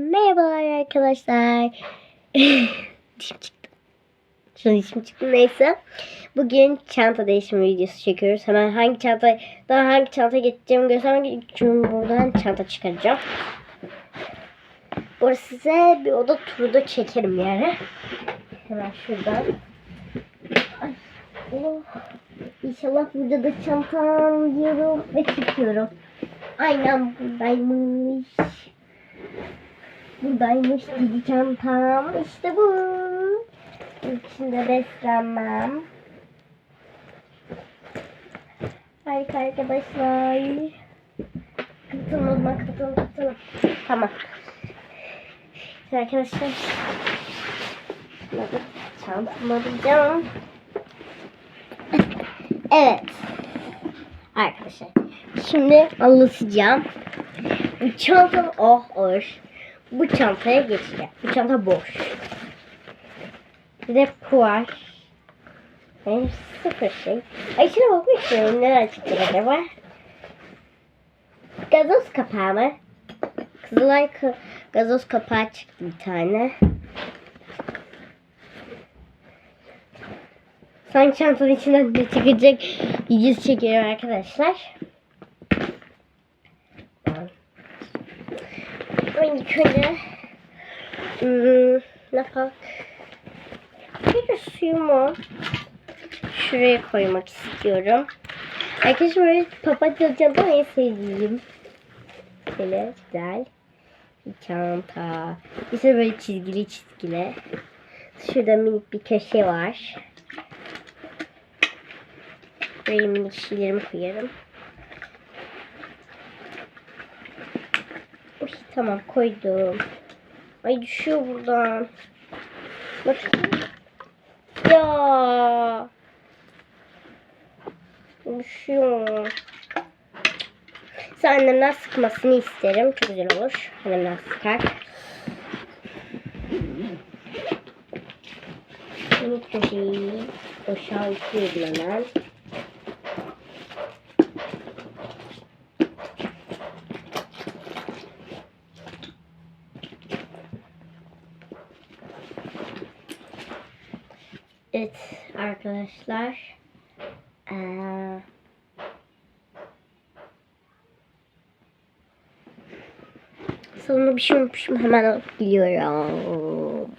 merhabalar arkadaşlar. dişim çıktı. Şu an dişim çıktı neyse. Bugün çanta değişimi videosu çekiyoruz. Hemen hangi çanta daha hangi çanta geçeceğimi göstermek için buradan çanta çıkaracağım. Bu size bir oda turu da çekerim yani. Hemen şuradan. Ay, oh. İnşallah burada da çantam diyorum ve çıkıyorum. Aynen buradaymış. Buradaymış cici çantam. İşte bu. İçinde beslenmem. Harika arkadaşlar. Katılın o zaman katılın katılın. Tamam. Şimdi arkadaşlar. Şunları çantama alacağım. Evet. Arkadaşlar. Şimdi anlatacağım. Bu çanta oh hoş. Bu çantaya geçeceğim. Bu çanta boş. Bir de bu var. Benim sıfır şey. Ay şuna bakmak istiyorum. Neler acaba? Gazoz kapağı mı? Kızılay ka- gazoz kapağı çıktı bir tane. Sanki çantanın içinden ne çıkacak videosu çekiyorum arkadaşlar. Önce şöyle hmm, ne yapalım? Bir suyumu şuraya koymak istiyorum. Arkadaşlar böyle papatya çanta en sevdiğim. Böyle güzel bir çanta. İşte böyle çizgili çizgili. Şurada minik bir köşe var. Buraya minik şeylerimi koyarım. Tamam koydum. Ay düşüyor buradan. Bakayım. Ya. Düşüyor. Sen annemden sıkmasını isterim. Çok güzel olur. Annemden sıkar. Minik köşeyi boşaltıyorum hemen. Evet arkadaşlar. Ee, Sonunda bir şey unutmuşum. Hemen alıp geliyorum.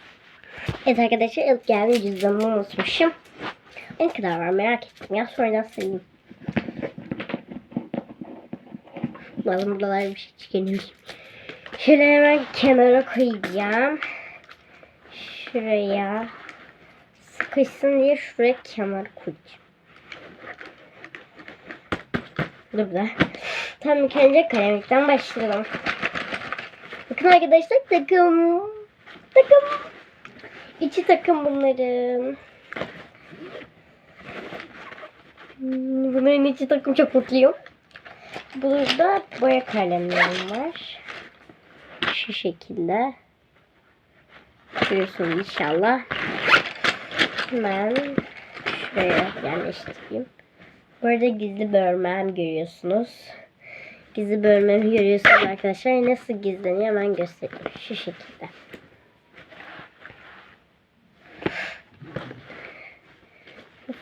Evet arkadaşlar ilk geldi cüzdanımı unutmuşum. Ne kadar var merak ettim ya. Sonradan sayayım. Bazen buralar bir şey çıkarayım. Şöyle hemen kenara koyacağım. Şuraya sıkışsın diye şuraya kenar koyacağım. Dur da. Tam kendi kalemlikten başlayalım. Bakın arkadaşlar takım. Takım. İçi takım bunların. Bunların içi takım çok mutluyum. Burada boya kalemlerim var. Şu şekilde. Görüyorsunuz inşallah. Hemen şuraya yerleştireyim. Burada gizli bölmem görüyorsunuz. Gizli bölmemi görüyorsunuz arkadaşlar. Nasıl gizleniyor hemen göstereyim. Şu şekilde.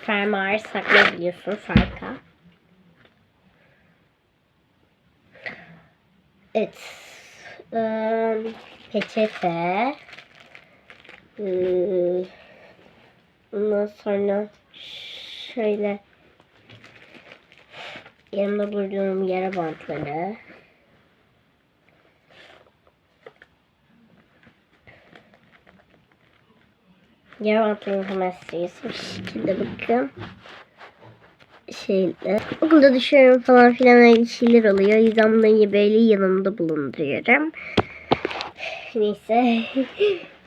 Fermuarı saklayabiliyorsunuz arka. Evet. Ee, peçete. Ee, ondan sonra şöyle yanımda bulduğum yara bantları. Yara bantlarını hemen bir şekilde bakın. Şeyle. Okulda düşüyorum falan filan öyle şeyler oluyor. Yüzden bunları böyle yanımda bulunduruyorum. Neyse.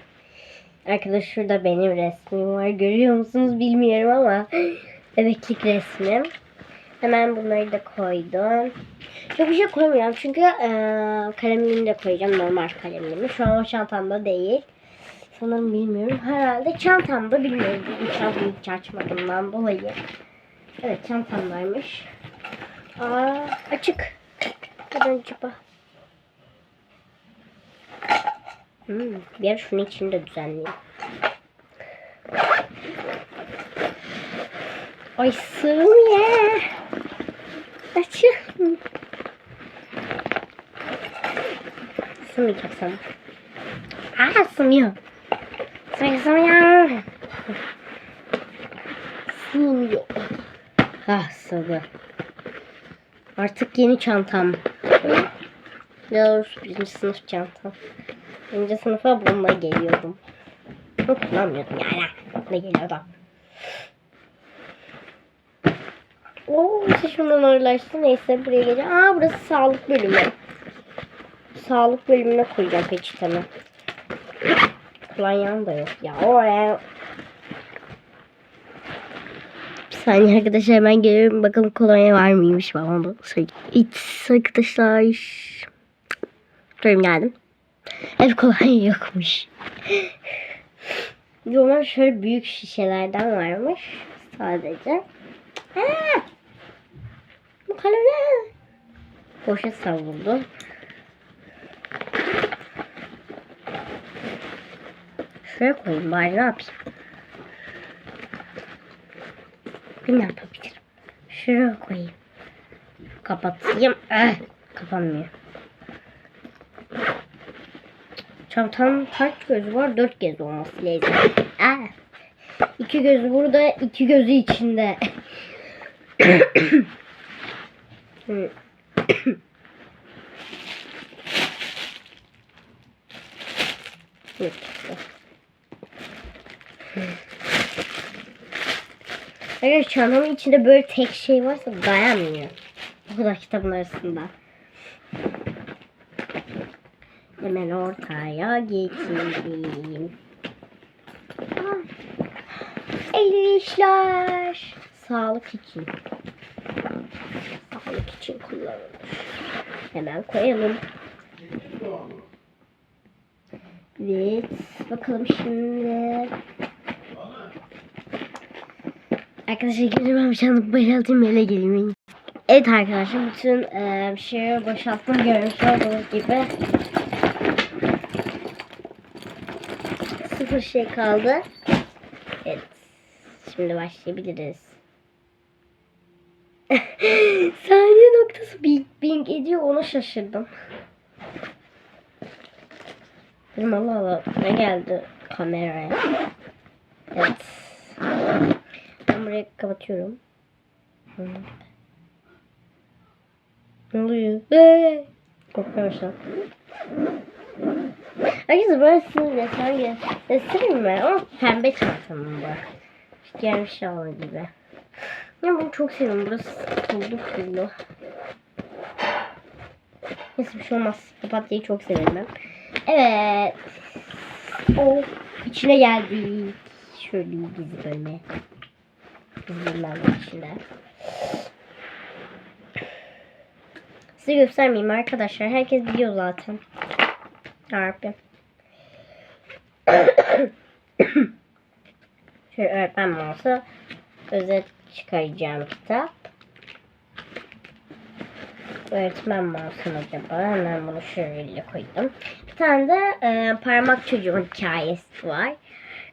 Arkadaş şurada benim resmim var. Görüyor musunuz bilmiyorum ama bebeklik resmim. Hemen bunları da koydum. Çok bir şey koymuyorum çünkü e, kalemliğimi de koyacağım. Normal kalemliğimi. Şu an o çantamda değil. Sanırım bilmiyorum. Herhalde çantamda bilmiyorum. Bu çantayı hiç açmadığımdan dolayı. Evet çantamdaymış. Aa, açık. Neden acaba? Hmm, bir şunun içini de düzenleyeyim. Ay sığmıyor. Açın. Sığmayacak sana. Aa sığmıyor. Sığmıyor sığmıyor. Sığmıyor. Ah sığdı. Artık yeni çantam. Ya doğrusu birinci sınıf çantam. Birinci sınıfa bununla geliyordum. Kullanmıyordum yani. Ne geliyordu? Oo, işte şundan ağırlaştı. Neyse buraya geleceğim. Aa burası sağlık bölümü. Sağlık bölümüne koyacağım peçetemi. Kullanyan da yok. Ya oraya. Saniye arkadaşlar hemen geliyorum. Bakalım kolonya var mıymış babam da söyleyeyim. İç arkadaşlar. Durayım geldim. Ev kolonya yokmuş. Normal şöyle büyük şişelerden varmış. Sadece. Aa! Bu kalori. Boşa savruldu. Şuraya koyayım bari ne yapayım. Bir ne yapabilirim? Şuraya koyayım. Kapatayım. Eh, kapanmıyor. Çantanın kaç gözü var? Dört göz olması lazım. Ah. İki gözü burada, iki gözü içinde. Eğer çantamın içinde böyle tek şey varsa dayanmıyor. Bu kadar kitabın arasında. Hemen ortaya getireyim. Ah. El işler. Sağlık için. Sağlık için kullanılır. Hemen koyalım. Evet. Bakalım şimdi. Arkadaşlar ben bir çantamı boşaltayım öyle geleyim. Evet arkadaşlar bütün e, şeyi boşalttım görmüş olduğunuz gibi. Sıfır şey kaldı. Evet. Şimdi başlayabiliriz. Saniye noktası bing bing ediyor ona şaşırdım. Dedim Allah Allah ne geldi kameraya. Evet. Ben burayı kapatıyorum. Ne oluyor? Korkmaya başladım. Arkadaşlar böyle sinir resim gibi. Resim mi? Ama pembe çantamın bu. Şey olur gibi. Ya bunu çok seviyorum. Burası tullu tullu. Neyse bir şey olmaz. Papatyayı çok severim ben. Evet. O içine geldik. Şöyle gizli bölme. Gizli bölmenin içinde. Size göstermeyeyim arkadaşlar. Herkes biliyor zaten. Yarabbim. Şöyle öğretmen mouse'u özet çıkaracağım kitap. Öğretmen mouse'um acaba. Hemen bunu şöyle koydum. Bir tane de e, parmak çocuğun hikayesi var.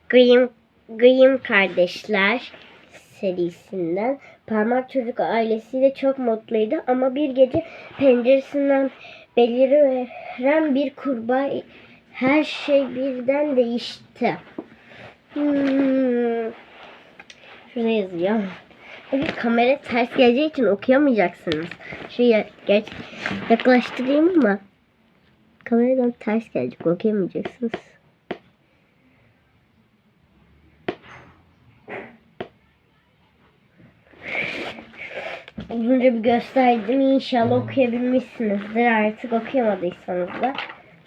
Grimm, Grimm kardeşler serisinden. Parmak çocuk ailesiyle çok mutluydu ama bir gece penceresinden beliren bir kurbağa her şey birden değişti. Hmm. Şurada yazıyor. Evet kamera ters geleceği için okuyamayacaksınız. Şuraya geç yaklaştırayım ama kameradan ters gelecek okuyamayacaksınız. Uzunca bir gösterdim. İnşallah okuyabilmişsinizdir. Artık okuyamadıysanız da.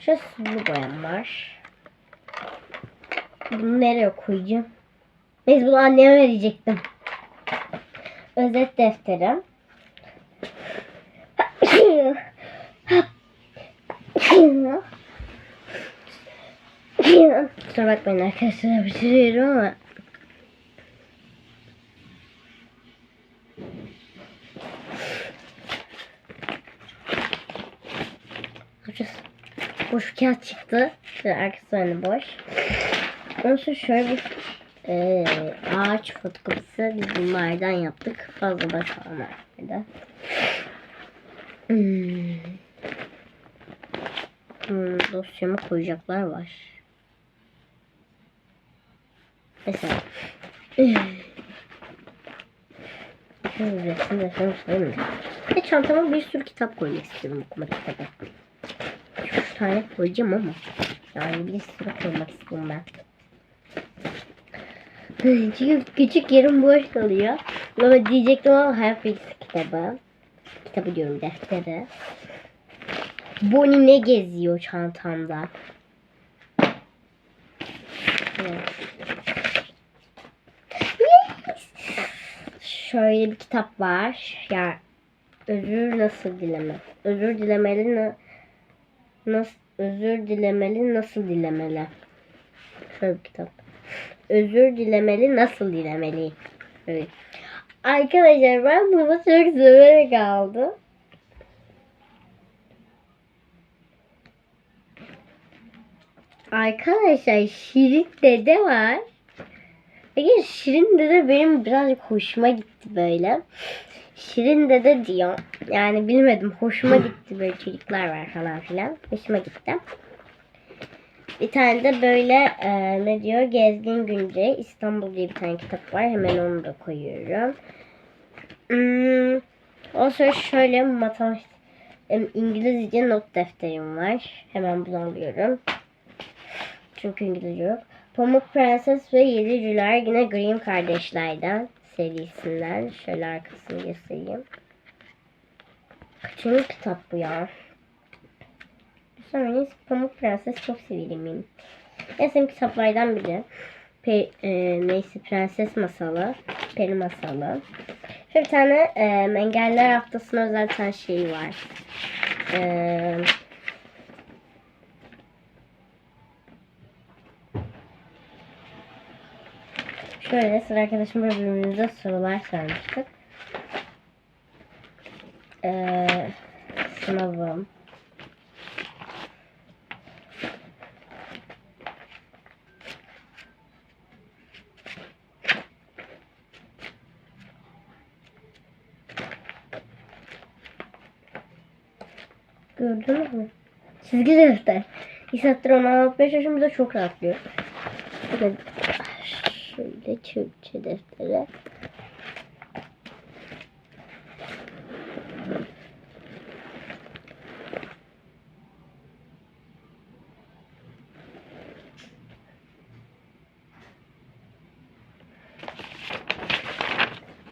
Şu sulu boyam var. Bunu nereye koyacağım? Biz bunu anneme verecektim. Özet defterim. Kusura bakmayın arkadaşlar bitiriyorum ama Boş kağıt çıktı. Şöyle arkası önü boş. Ondan sonra şöyle bir e, ağaç fotokopisi biz bunlardan yaptık. Fazla da kalmadı. Hmm. Hmm, dosyama koyacaklar var. Mesela. Şöyle resim resim koyayım da. Ve çantama bir sürü kitap koymak istiyorum okuma kitabı. Tane koyacağım ama. Yani bir sürü koymak istiyorum ben. Çünkü küçük yerim boş kalıyor. Ama diyecektim ama hayat bilgisi kitabı. Kitabı diyorum defteri. Bonnie ne geziyor çantamda? Şöyle bir kitap var. Ya özür nasıl dileme? Özür dilemeli nasıl özür dilemeli nasıl dilemeli? Şöyle bir kitap. Özür dilemeli nasıl dilemeli? Evet. Arkadaşlar ben bunu çok severek aldım. Arkadaşlar Şirin Dede var. Peki Şirin Dede benim birazcık hoşuma gitti böyle. Şirin Dede diyor. Yani bilmedim hoşuma gitti böyle çocuklar var falan filan. Hoşuma gitti. Bir tane de böyle e, ne diyor Gezgin Günce İstanbul diye bir tane kitap var. Hemen onu da koyuyorum. Hmm, o sonra şöyle matematik em, İngilizce not defterim var. Hemen bunu alıyorum. Çünkü İngilizce yok. Pamuk Prenses ve Yedi Cüler yine Grimm kardeşlerden serisinden. Şöyle arkasını göstereyim. Kaçıncı kitap bu ya? Sonra Pamuk Prenses çok severim benim. En sevdiğim kitaplardan biri. Pe, e, neyse Prenses Masalı. Peri Masalı. Şöyle bir tane e, Engeller Haftası'na özel bir şey var. Eee Şöyle sıra arkadaşımla birbirimize sorular sormuştuk. Ee, sınavım. Gördünüz mü? Çizgi defter. Çalışıyorum. Bir de çok rahatlıyor. Bakın şöyle Türkçe defteri.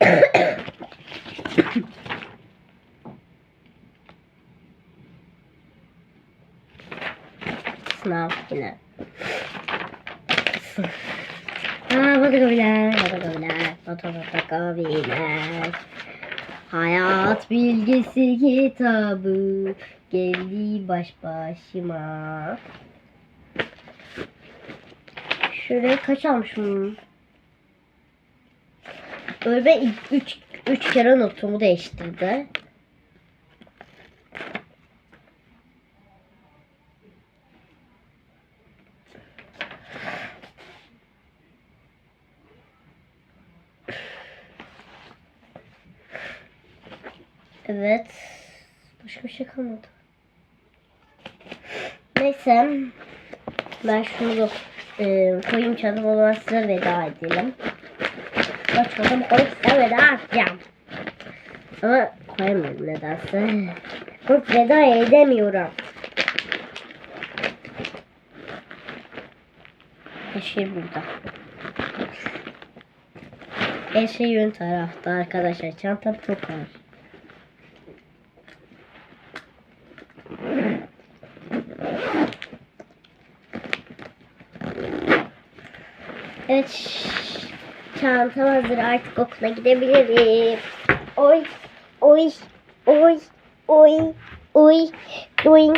Sınav yine. Fotokopiler, fotokopiler, fotokopiler. Hayat bilgisi kitabı geldi baş başıma. Şöyle kaç almışım? Öyle üç, üç kere notumu değiştirdi. Evet. Başka bir şey kalmadı. Neyse. Ben şunu da e, koyayım çadım o size veda edelim. Bak çadım koyup size veda edeceğim. Ama koyamıyorum nedense. Koyup veda edemiyorum. Her şey burada. Her şey ön tarafta arkadaşlar. Çantam çok ağır. Evet. şş, Çantam hazır artık okula gidebilirim. Oy. Oy. Oy. Oy. Oy.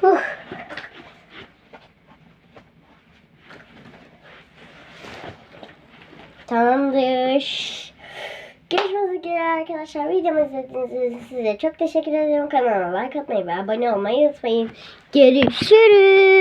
Huh. Tamamdır. Görüşmek üzere arkadaşlar. Videomu izlediğiniz için size çok teşekkür ederim. Kanalıma like atmayı ve abone olmayı unutmayın. Görüşürüz.